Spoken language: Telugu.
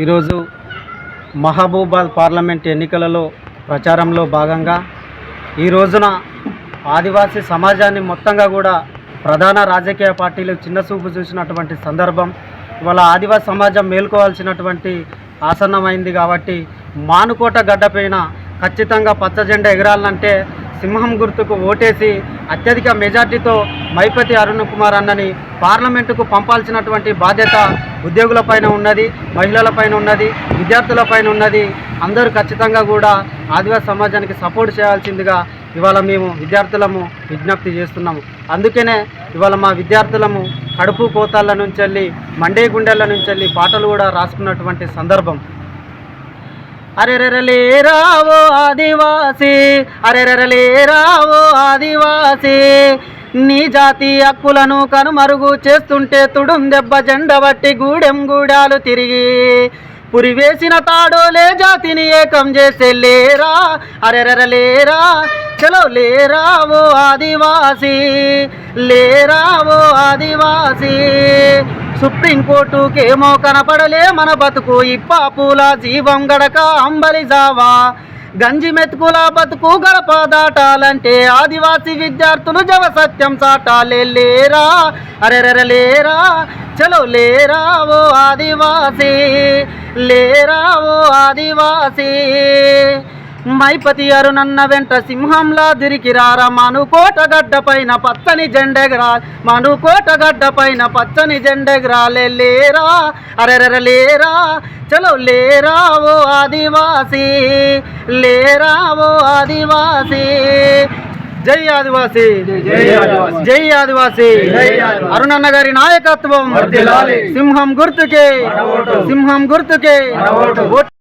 ఈరోజు మహబూబాద్ పార్లమెంట్ ఎన్నికలలో ప్రచారంలో భాగంగా ఈ రోజున ఆదివాసీ సమాజాన్ని మొత్తంగా కూడా ప్రధాన రాజకీయ పార్టీలు చిన్నచూపు చూసినటువంటి సందర్భం. ఇవాళ ఆదివాసీ సమాజం మేల్కోవాల్సినటువంటి ఆసన్నమైంది కాబట్టి మానుకోట గడ్డపైన ఖచ్చితంగా పచ్చ జెండా ఎగరాలంటే సింహం గుర్తుకు ఓటేసి అత్యధిక మెజార్టీతో మైపతి అరుణ్ కుమార్ అన్నని పార్లమెంటుకు పంపాల్సినటువంటి బాధ్యత ఉద్యోగులపైన ఉన్నది మహిళలపైన ఉన్నది విద్యార్థులపైన ఉన్నది. అందరూ ఖచ్చితంగా కూడా ఆదివాసీ సమాజానికి సపోర్ట్ చేయాల్సిందిగా ఇవాళ మేము విద్యార్థులము విజ్ఞప్తి చేస్తున్నాము. అందుకనే ఇవాళ మా విద్యార్థులము కడుపు కోతాళ్ళ నుంచి వెళ్ళి మండే గుండెల నుంచి వెళ్ళి పాటలు కూడా రాసుకున్నటువంటి సందర్భం. అరెరెరలేరావో ఆదివాసి అరెరెరలేరావో ఆదివాసి. నీ జాతి హక్కులను కనుమరుగు చేస్తుంటే తుడుం దెబ్బ జెండ బట్టి గూడెం గూడాలు తిరిగి. పురివేసిన తాడోలే జాతిని ఏకం చేసే లేరా అరెరెరలేరా చలో లేరా ఓ ఆదివాసి లేరా ఓ ఆదివాసి. సుప్రీంకోర్టుకేమో కనపడలే మన బతుకు. ఇప్ప పూల జీవం గడక అంబలి జావా. గంజి మెతుకుల బతుకు గడప దాటాలంటే ఆదివాసీ విద్యార్థులు జవ సత్యం చాటాలే లేరా? అరెరెర లేరా? చలో లేరా ఓ ఆదివాసీ? లేరా ఓ ఆదివాసీ? మైపతి అరునన్న వెంట సింహంలా దిరికిరారా మనుకోట గడ్డ పైన పచ్చని జెండెగరా మనుకోట గడ్డ పైన పచ్చని జెండెగరాలే లేరా అరెరెర లేరా చలో లేరా ఓ ఆదివాసి లేరా ఓ ఆదివాసి జై ఆదివాసి జై ఆదివాసి. జై ఆదివాసి జై ఆదివాసి. అరుణన్న గారి నాయకత్వం. సింహం గుర్తుకే. సింహం గుర్తుకే